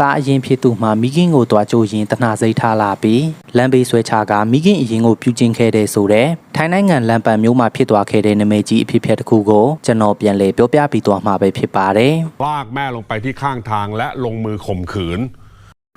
တာအရင်ဖြစ်သူမှမိခင်ကိုတွားကြိုရင်တနာစိတ်ထားလာပြီးလမ်းဘေးဆွဲချကမိခင်အရင်ကိုပြုကျင့်ခဲ့တဲ့ဆိုတဲ့ထိုင်းနိုင်ငံလမ်းပံမျိုးမှာဖြစ်သွားခဲ့တဲ့နမိတ်ကြီးအဖြစ်အပျက်တစ်ခုကိုကျွန်တော်ပြန်လည်ပြောပြပြီးသွားမှာပဲဖြစ်ပါတယ် ลากแม่ลงไปที่ข้างทางและลงมือข่มขืน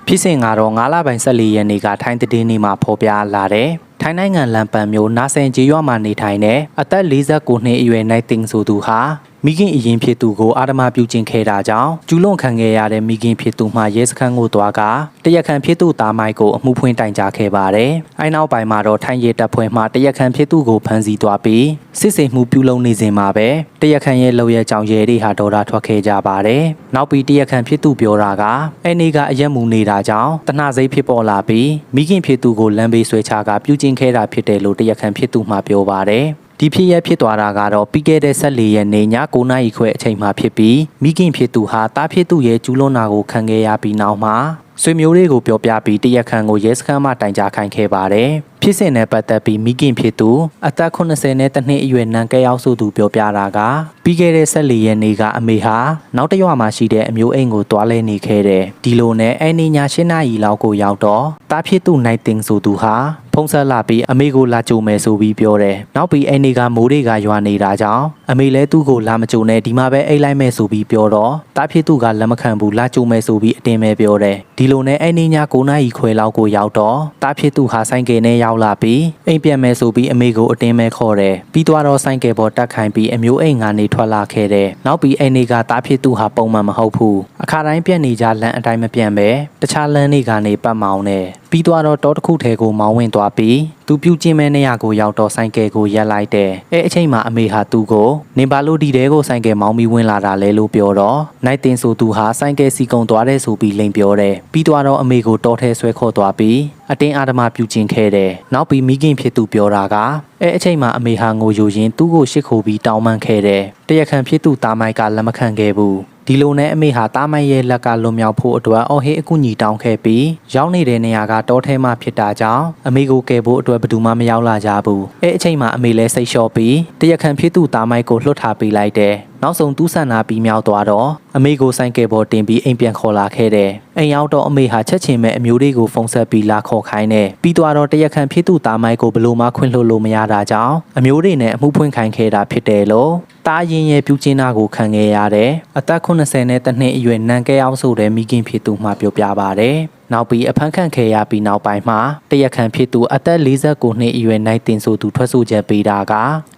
ဖြစ်စဉ်ကတော့9လပိုင်း14ရက်နေ့ကထိုင်းတည်င်းနေမှာဖော်ပြလာတဲ့ ထိုင်းနိုင်ငံလန်ပံမျိုးနာဆင်ကျေးရွာမှာနေထိုင်တဲ့အသက်49နှစ်အရွယ်နိုင်တင်ဆိုသူဟာမိခင်အရင်ဖြစ်သူကိုအာဓမပြုကျင့်ခဲ့တာကြောင့်ကျူးလွန်ခံခဲ့ရတဲ့မိခင်ဖြစ်သူမှရဲစခန်းကိုတွားကတရက်ခံဖြစ်သူသားမိုက်ကိုအမှုဖွင့်တိုင်ကြားခဲ့ပါတယ်။အဲနောက်ပိုင်းမှာတော့ထိုင်းရဲတပ်ဖွဲ့မှတရက်ခံဖြစ်သူကိုဖမ်းဆီးသွားပြီးစစ်ဆေးမှုပြုလုပ်နေစဉ်မှာပဲတရက်ခံရဲ့လောက်ရကြောင်ရဲတွေဟာဒေါ်လာထွက်ခဲ့ကြပါတယ်။နောက်ပြီးတရက်ခံဖြစ်သူပြောတာကအဲနေကအရက်မူနေတာကြောင့်တနစိတ်ဖြစ်ပေါ်လာပြီးမိခင်ဖြစ်သူကိုလမ်းဘေးဆွဲချကပြုကျင့်ခဲ့တာဖြစ်တယ်လို့တရက်ခံဖြစ်သူမှပြောပါတယ်။ဒီဖြစ်ရဖြစ်သွားတာကတော့ပြီးခဲ့တဲ့14ရက်နေ့ည9နာရီခွဲအချိန်မှဖြစ်ပြီးမိခင်ဖြစ်သူဟာတားဖြစ်သူရဲ့ကျူးလွန်တာကိုခံခဲ့ရပြီးနောက်မှာဆွေမျိုးတွေကိုပြောပြပြီးတရက်ခန့်ကိုရဲစခန်းမှတိုင်ကြားခိုင်းခဲ့ပါတယ်။ဖြစ်စဉ်နဲ့ပတ်သက်ပြီးမိခင်ဖြစ်သူအသက်80နဲ့တနှစ်အရွယ်နန်ကဲရောက်ဆိုသူပြောပြတာကပြီးခဲ့တဲ့14ရက်နေ့ကအမေဟာနောက်တစ်ရွာမှာရှိတဲ့အမျိုးအိမ်ကိုတွားလဲနေခဲ့တယ်။ဒီလိုနဲ့အဲ့ဒီည7နာရီလောက်ကိုရောက်တော့တားဖြစ်သူနိုင်တင်ဆိုသူဟာ ဖုံးဆက်လာပြီးအမေကိုလာကြိုမယ်ဆိုပြီးပြောတယ်။နောက်ပြီးအိမ်တွေကမိုးတွေကရွာနေတာကြောင့်အမေလည်းသူ့ကိုလာမကြိုနဲ့ဒီမှာပဲအိတ်လိုက်မယ်ဆိုပြီးပြောတော့တားဖြစ်သူကလက်မခံဘူးလာကြိုမယ်ဆိုပြီးအတင်းပဲပြောတယ်။ဒီလိုနဲ့အဲ့ဒီည9နာရီခွဲလောက်ကိုရောက်တော့တားဖြစ်သူဟာဆိုင်ကယ်နဲ့ရောက်လာပြီးအိမ်ပြန်မယ်ဆိုပြီးအမေကိုအတင်းပဲခေါ်တယ်။ပြီးသွားတော့ဆိုင်ကယ်ပေါ်တက်ခိုင်းပြီးအမျိုးအိမ်ကနေထွက်လာခဲ့တယ်။နောက်ပြီးအိမ်တွေကတားဖြစ်သူဟာပုံမှန်မဟုတ်ဘူး။အခါတိုင်းပြက်နေကြလမ်းအတိုင်းမပြန့်ပဲတခြားလမ်းတွေကနေပတ်မောင်းတယ်။ ပြီးသွားတော့တောတစ်ခုထဲကိုမောင်းဝင်သွားပြီးသူပြုတ်ကျင်းမဲ့နေရာကိုရောက်တော့ဆိုင်ကယ်ကိုရက်လိုက်တယ်။အဲအချိန်မှာအမေဟာသူ့ကိုနေပါလို့ဒီတဲကိုဆိုင်ကယ်မောင်းပြီးဝင်လာတာလဲလို့ပြောတော့နိုင်တင်ဆိုသူဟာဆိုင်ကယ်စီကုံသွားတဲ့ဆိုပြီးလိန်ပြောတယ်။ပြီးသွားတော့အမေကိုတောထဲဆွဲခေါ်သွားပြီးအတင်းအာဓမပြုကျင့်ခဲ့တယ်။နောက်ပြီးမိခင်ဖြစ်သူပြောတာကအဲအချိန်မှာအမေဟာငိုယိုရင်းသူ့ကိုရှစ်ခိုပြီးတောင်းပန်ခဲ့တယ်။တရခံဖြစ်သူတာမိုက်ကလက်မခံခဲ့ဘူး။ ဒီလိုနဲ့အမေဟာတားမိုက်ရဲ့လက်ကလွန်မြောက်ဖို့အတွက်အော်ဟေးအကူညီတောင်းခဲ့ပြီးရောက်နေတဲ့နေရာကတောထဲမှာဖြစ်တာကြောင့်အမေကိုကယ်ဖို့အတွက်ဘယ်သူမှမရောက်လာကြဘူးအဲအချိန်မှာအမေလည်းစိတ်လျှော့ပြီးတရခံဖြစ်သူတားမိုက်ကိုလွှတ်ထားပေးလိုက်တယ်နောက်ဆုံးတူးဆန္ဒပြီးမြောက်သွားတော့အမေကိုဆိုင်ကယ်ပေါ်တင်ပြီးအိမ်ပြန်ခေါ်လာခဲ့တယ်။အိမ်ရောက်တော့အမေဟာချက်ချင်းပဲအမျိုးလေးကိုဖုန်းဆက်ပြီးလာခေါ်ခိုင်းတယ်။ပြီးသွားတော့တရက်ခန့်ဖြစ်သူတာမိုက်ကိုဘလို့မှခွင့်လွှတ်လို့မရတာကြောင့်အမျိုးတွေနဲ့အမှုဖွင့်ခိုင်းခဲ့တာဖြစ်တယ်လို့တာရင်ရဲ့ပြုကျင်းတာကိုခံခဲ့ရတဲ့အသက်80နဲ့တနှစ်အရွယ်နန်ကဲအောင်ဆိုတဲ့မိခင်ဖြစ်သူမှပြောပြပါဗျ။ နောက်ပြီးအဖမ်းခံခဲ့ရပြီးနောက်ပိုင်းမှာတရက်ခန့်ဖြစ်သူအသက်49နှစ်အရွယ်နိုင်တင်ဆိုသူထွက်ဆိုချက်ပေးတာက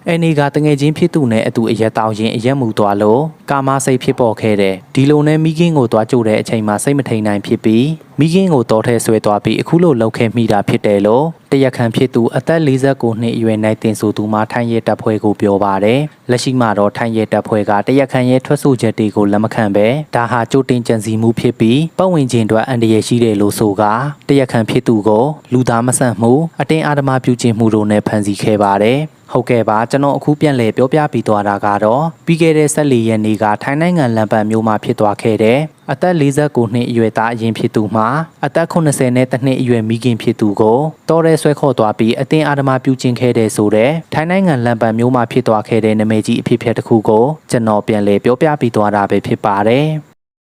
အဲနေကတငယ်ချင်းဖြစ်သူနဲ့အတူအရက်တောင်ရင်အရက်မူသွားလို့ကာမစိတ်ဖြစ်ပေါ်ခဲ့တယ်ဒီလိုနဲ့မိခင်ကိုသွားကြိုတဲ့အချိန်မှာစိတ်မထိန်နိုင်ဖြစ်ပြီးမိခင်ကိုတော်ထဲဆွဲသွားပြီးအခုလိုလှုပ်ခဲမိတာဖြစ်တယ်လို့တရက်ခန့်ဖြစ်သူအသက်49နှစ်အရွယ်နိုင်တင်ဆိုသူမှထိုင်းရဲတပ်ဖွဲ့ကိုပြောပါတယ်လက်ရှိမှာတော့ထိုင်းရဲတပ်ဖွဲ့ကတရက်ခန့်ရဲ့ထွက်ဆိုချက်တွေကိုလက်မခံပဲဒါဟာကြိုတင်ကြံစည်မှုဖြစ်ပြီးပတ်ဝန်းကျင်အတွက်အန္တရာယ်ရှိတယ်လို့ဆိုကတရက်ခန့်ဖြစ်သူကိုလူသားမဆန့်မှုအတင်းအာဓမပြုကျင့်မှုတို့နဲ့ဖမ်းဆီးခဲ့ပါတယ် ဟုတ်ကဲ့ပါကျွန်တော်အခုပြန်လည်ပြောပြပြီးသွားတာကတော့ပြီးခဲ့တဲ့14ရက်နေ့ကထိုင်းနိုင်ငံလန်ပံမြို့မှာဖြစ်သွားခဲ့တဲ့အသက်49နှစ်အရွယ်သားအရင်ဖြစ်သူမှာအသက်80နဲ့တနှစ်အရွယ်မိခင်ဖြစ်သူကိုတော်ရဲဆွဲခေါ်သွားပြီးအတင်းအာဓမပြုကျင့်ခဲ့တဲ့ဆိုတဲ့ထိုင်းနိုင်ငံလန်ပံမြို့မှာဖြစ်သွားခဲ့တဲ့နမိတ်ကြီးအဖြစ်အပျက်တစ်ခုကိုကျွန်တော်ပြန်လည်ပြောပြပြီးသွားတာပဲဖြစ်ပါတယ်